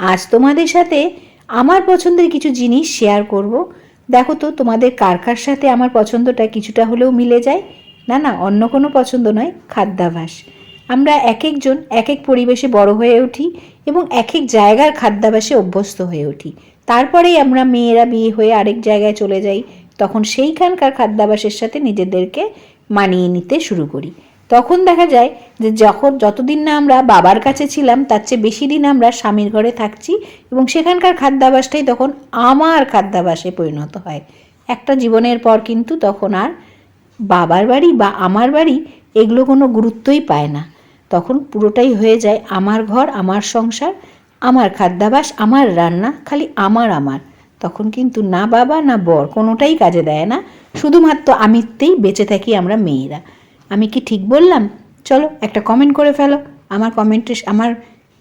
আজ তোমাদের সাথে আমার পছন্দের কিছু জিনিস শেয়ার করব। দেখো তো, তোমাদের কার কার সাথে আমার পছন্দটা কিছুটা হলেও মিলে যায়। না না, অন্য কোনো পছন্দ নয়, খাদ্যাভাস। আমরা এক একজন এক এক পরিবেশে বড় হয়ে উঠি এবং এক এক জায়গার খাদ্যাভাসে অভ্যস্ত হয়ে উঠি। তারপরেই আমরা মেয়েরা বিয়ে হয়ে আরেক জায়গায় চলে যাই। তখন সেইখানকার খাদ্যাভাসের সাথে নিজেদেরকে মানিয়ে নিতে শুরু করি। তখন দেখা যায় যে যখন যতদিন না আমরা বাবার কাছে ছিলাম, তার চেয়ে বেশি দিন আমরা স্বামীর ঘরে থাকছি এবং সেখানকার খাদ্যাভাসটাই তখন আমার খাদ্যাভাসে পরিণত হয়। একটা জীবনের পর কিন্তু তখন আর বাবার বাড়ি বা আমার বাড়ি এগুলো কোনো গুরুত্বই পায় না। তখন পুরোটাই হয়ে যায় আমার ঘর, আমার সংসার, আমার খাদ্যাভাস, আমার রান্না, খালি আমার আমার। তখন কিন্তু না বাবা, না বর কোনোটাই কাজে দেয় না। শুধুমাত্র আমিত্বেই বেঁচে থাকি আমরা মেয়েরা। আমি কি ঠিক বললাম? চলো একটা কমেন্ট করে ফেলো। আমার কমেন্টে আমার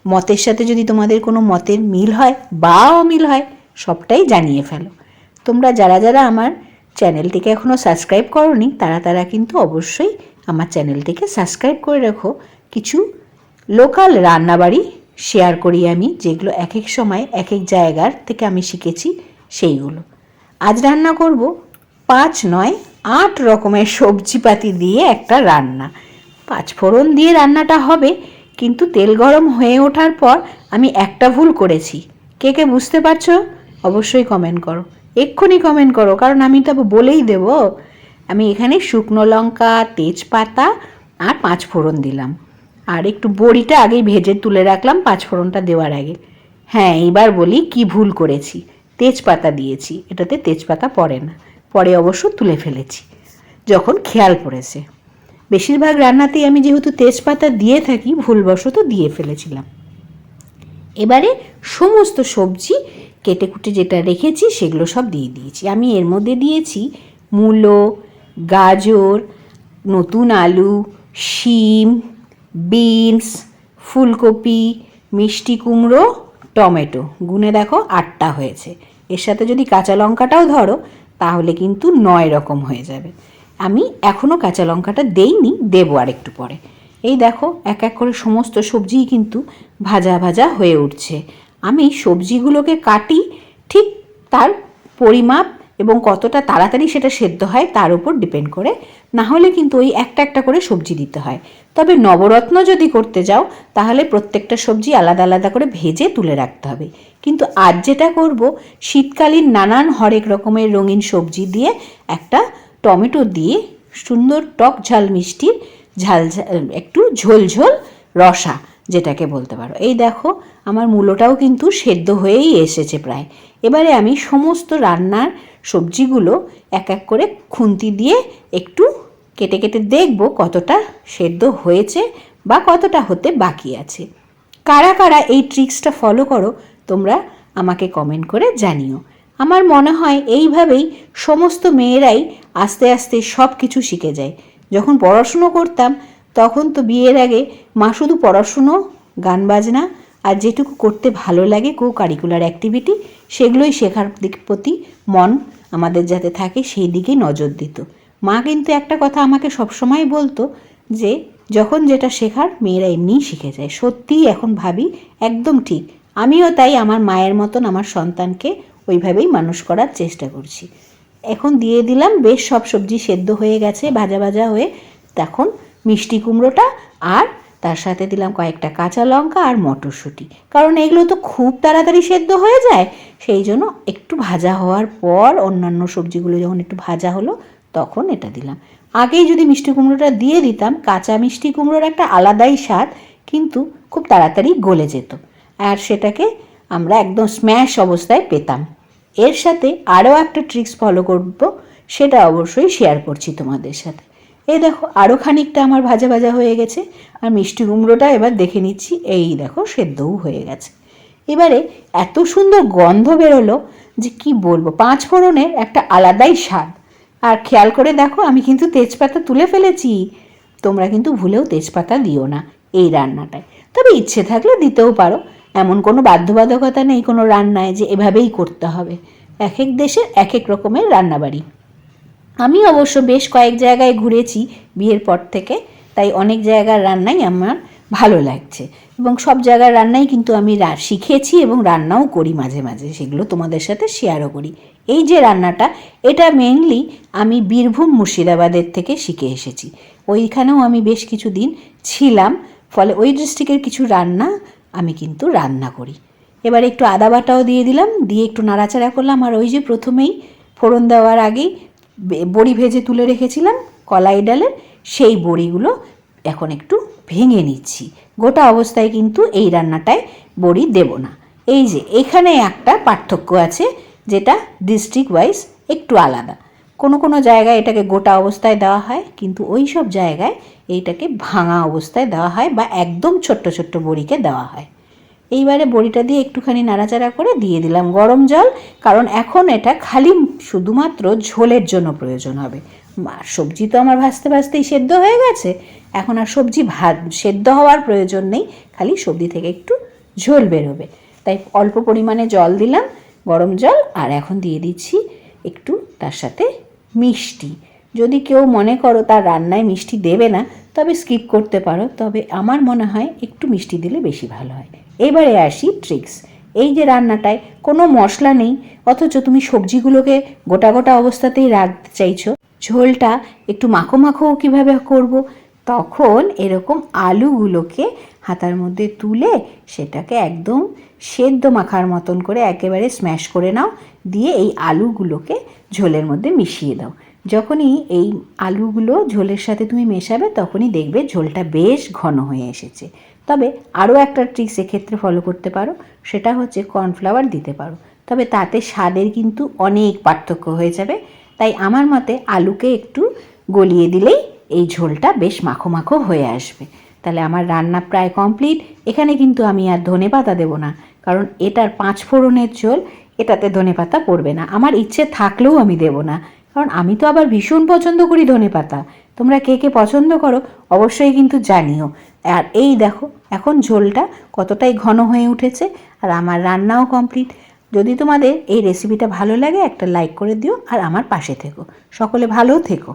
মতের সাথে যদি তোমাদের কোনো মতের মিল হয় বা অমিল হয়, সবটাই জানিয়ে ফেলো। তোমরা যারা যারা আমার চ্যানেলটিকে এখনও সাবস্ক্রাইব করনি, তারা তারা কিন্তু অবশ্যই আমার চ্যানেলটিকে সাবস্ক্রাইব করে রাখো। কিছু লোকাল রান্নাবাড়ি শেয়ার করি আমি, যেগুলো এক এক সময় এক এক জায়গার থেকে আমি শিখেছি সেইগুলো। আজ রান্না করব পাঁচ নয় আট রকমের সবজিপাতি দিয়ে একটা রান্না। পাঁচ ফোড়ন দিয়ে রান্নাটা হবে, কিন্তু তেল গরম হয়ে ওঠার পর আমি একটা ভুল করেছি। কে কে বুঝতে পারছ? অবশ্যই কমেন্ট করো। এক্ষুনি কমেন্ট করো, কারণ আমি তো বলেই দেব। আমি এখানে শুকনো লঙ্কা, তেজপাতা আর পাঁচ ফোড়ন দিলাম। আর একটু বড়িটা আগেই ভেজে তুলে রাখলাম পাঁচ ফোড়নটা দেওয়ার আগে। হ্যাঁ এবার বলি কি ভুল করেছি। তেজপাতা দিয়েছি, এটাতে তেজপাতা পড়ে না। পরে অবশ্য তুলে ফেলেছি, যখন খেয়াল পড়েছে। বেশিরভাগ রান্নাতেই আমি যেহেতু তেজপাতা দিয়ে থাকি, ভুলবশত দিয়ে ফেলেছিলাম। এবারে সমস্ত সবজি কেটে কুটে যেটা রেখেছি, সেগুলো সব দিয়ে দিয়েছি। আমি এর মধ্যে দিয়েছি মূলো, গাজর, নতুন আলু, শিম, বিনস, ফুলকপি, মিষ্টি কুমড়ো, টমেটো। গুনে দেখো আটটা হয়েছে। এর সাথে যদি কাঁচা লঙ্কাটাও ধরো তাহলে কিন্তু নয় রকম হয়ে যাবে। আমি এখনও কাঁচা লঙ্কাটা দেইনি, দেবো আর একটু পরে। এই দেখো, এক এক করে সমস্ত সবজিই কিন্তু ভাজা ভাজা হয়ে উঠছে। আমি সবজিগুলোকে কাটি ঠিক তার পরিমাপ এবং কতটা তাড়াতাড়ি সেটা সেদ্ধ হয় তার উপর ডিপেন্ড করে। না হলে কিন্তু ওই একটা একটা করে সবজি দিতে হয়। তবে নবরত্ন যদি করতে যাও, তাহলে প্রত্যেকটা সবজি আলাদা আলাদা করে ভেজে তুলে রাখতে হবে। কিন্তু আজ যেটা করব, শীতকালীন নানান হরেক রকমের রঙিন সবজি দিয়ে একটা টমেটো দিয়ে সুন্দর টক ঝাল মিষ্টির ঝাল, একটু ঝোল ঝোল রসা যেটাকে বলতে পারো। এই দেখো, আমার মূলোটাও কিন্তু সেদ্ধ হয়েই এসেছে প্রায়। এবারে আমি সমস্ত রান্নার সবজিগুলো এক এক করে খুন্তি দিয়ে একটু কেটে কেটে দেখব কতটা সেদ্ধ হয়েছে বা কতটা হতে বাকি আছে। কারা কারা এই ট্রিক্সটা ফলো করো, তোমরা আমাকে কমেন্ট করে জানিও। আমার মনে হয় এইভাবেই সমস্ত মেয়েরাই আস্তে আস্তে সব কিছু শিখে যায়। যখন পড়াশুনো করতাম তখন তো বিয়ের আগে মা শুধু পড়াশুনো, গান বাজনা আর যেটুকু করতে ভালো লাগে কো কারিকুলার অ্যাক্টিভিটি সেগুলোই শেখার দিক প্রতি মন আমাদের যাতে থাকে সেই দিকেই নজর দিত। মা কিন্তু একটা কথা আমাকে সবসময় বলতো যে, যখন যেটা শেখার মেয়েরা এমনিই শিখে যায়। সত্যিই এখন ভাবি একদম ঠিক। আমিও তাই আমার মায়ের মতন আমার সন্তানকে ওইভাবেই মানুষ করার চেষ্টা করছি। এখন দিয়ে দিলাম, বেশ সব সবজি সেদ্ধ হয়ে গেছে, ভাজা ভাজা হয়ে তখন মিষ্টি কুমড়োটা আর তার সাথে দিলাম কয়েকটা কাঁচা লঙ্কা আর মটরশুঁটি। কারণ এগুলো তো খুব তাড়াতাড়ি সেদ্ধ হয়ে যায়, সেই জন্য একটু ভাজা হওয়ার পর অন্যান্য সবজিগুলো যখন একটু ভাজা হলো তখন এটা দিলাম। আগেই যদি মিষ্টি কুমড়োটা দিয়ে দিতাম, কাঁচা মিষ্টি কুমড়োর একটা আলাদাই স্বাদ, কিন্তু খুব তাড়াতাড়ি গলে যেত। আর সেটাকে আমরা একদম স্ম্যাশ অবস্থায় পেতাম। এর সাথে আরও একটা ট্রিক্স ফলো করব, সেটা অবশ্যই শেয়ার করছি তোমাদের সাথে। এই দেখো আরও খানিকটা আমার ভাজা ভাজা হয়ে গেছে। আর মিষ্টি কুমড়োটা এবার দেখে নিচ্ছি, এই দেখো, সেদ্ধও হয়ে গেছে। এবারে এত সুন্দর গন্ধ বেরোলো যে কি বলব, পাঁচ ফোড়নের একটা আলাদাই স্বাদ। আর খেয়াল করে দেখো, আমি কিন্তু তেজপাতা তুলে ফেলেছি। তোমরা কিন্তু ভুলেও তেজপাতা দিও না এই রান্নাটায়। তবে ইচ্ছে থাকলে দিতেও পারো। এমন কোনো বাধ্যবাধকতা নেই কোনো রান্নায় যে এভাবেই করতে হবে। এক এক দেশের এক এক রকমের রান্নাবাড়ি। আমি অবশ্য বেশ কয়েক জায়গায় ঘুরেছি বিয়ের পর থেকে, তাই অনেক জায়গার রান্নাই আমার ভালো লাগছে। এবং সব জায়গার রান্নাই কিন্তু আমি শিখেছি এবং রান্নাও করি মাঝে মাঝে, সেগুলো তোমাদের সাথে শেয়ারও করি। এই যে রান্নাটা, এটা মেনলি আমি বীরভূম মুর্শিদাবাদের থেকে শিখে এসেছি। ওইখানেও আমি বেশ কিছু দিন ছিলাম, ফলে ওই ডিস্ট্রিক্টের কিছু রান্না আমি কিন্তু রান্না করি। এবার একটু আদা বাটাও দিয়ে দিলাম, দিয়ে একটু নাড়াচাড়া করলাম, আর ওই যে প্রথমেই ফোড়ন দেওয়ার আগেই বড়ি ভেজে তুলে রেখেছিলাম, কলাই ডালের, সেই বড়িগুলো এখন একটু ভেঙে নিচ্ছি। গোটা অবস্থায় কিন্তু এই রান্নাটায় বড়ি দেব না। এই যে, এখানে একটা পার্থক্য আছে, যেটা ডিস্ট্রিক্ট ওয়াইজ একটু আলাদা। কোনো কোনো জায়গায় এটাকে গোটা অবস্থায় দেওয়া হয়, কিন্তু ওই সব জায়গায় এইটাকে ভাঙা অবস্থায় দেওয়া হয় বা একদম ছোট্ট ছোট্ট বড়িকে দেওয়া হয়। এইবারে বড়িটা দিয়ে একটুখানি নাড়াচাড়া করে দিয়ে দিলাম গরম জল, কারণ এখন এটা খালি শুধুমাত্র ঝোলের জন্য প্রয়োজন হবে। আর সবজি তো আমার ভাজতে ভাজতেই সেদ্ধ হয়ে গেছে। এখন আর সবজি ভাত, সেদ্ধ হওয়ার প্রয়োজন নেই, খালি সবজি থেকে একটু ঝোল বেরোবে। তাই অল্প পরিমাণে জল দিলাম, গরম জল, আর এখন দিয়ে দিচ্ছি একটু তার সাথে মিষ্টি। যদি কেউ মনে করো তার রান্নায় মিষ্টি দেবে না তবে স্কিপ করতে পারো। তবে আমার মনে হয় একটু মিষ্টি দিলে বেশি ভালো হয়। এবারে আসি ট্রিক্স এই যে রান্নাটায় কোনো মশলা নেই, অথচ তুমি সবজিগুলোকে গোটা গোটা অবস্থাতেই রাখতে চাইছো। ঝোলটা একটু মাখো মাখো কীভাবে করব? তখন এরকম আলুগুলোকে হাতার মধ্যে তুলে সেটাকে একদম সেদ্ধ মাখার মতন করে একেবারে স্ম্যাশ করে নাও। দিয়ে এই আলুগুলোকে ঝোলের মধ্যে মিশিয়ে দাও। যখনই এই আলুগুলো ঝোলের সাথে তুমি মেশাবে, তখনই দেখবে ঝোলটা বেশ ঘন হয়ে এসেছে। তবে আরও একটা ট্রিক্স এক্ষেত্রে ফলো করতে পারো, সেটা হচ্ছে কর্নফ্লাওয়ার দিতে পারো। তবে তাতে স্বাদের কিন্তু অনেক পার্থক্য হয়ে যাবে। তাই আমার মতে আলুকে একটু গলিয়ে দিলেই এই ঝোলটা বেশ মাখো মাখো হয়ে আসবে। তাহলে আমার রান্না প্রায় কমপ্লিট এখানে কিন্তু আমি আর ধনে পাতা দেবো না, কারণ এটার পাঁচ ফোড়নের ঝোল, এটাতে ধনে পাতা পড়বে না। আমার ইচ্ছে থাকলেও আমি দেবো না। কারণ আমি তো আবার ভীষণ পছন্দ করি ধনে পাতা। তোমরা কে কে পছন্দ করো অবশ্যই কিন্তু জানিও। আর এই দেখো, এখন ঝোলটা কতটাই ঘন হয়ে উঠেছে আর আমার রান্নাও কমপ্লিট যদি তোমাদের এই রেসিপিটা ভালো লাগে একটা লাইক করে দিও আর আমার পাশে থেকো। সকলে ভালো থেকো।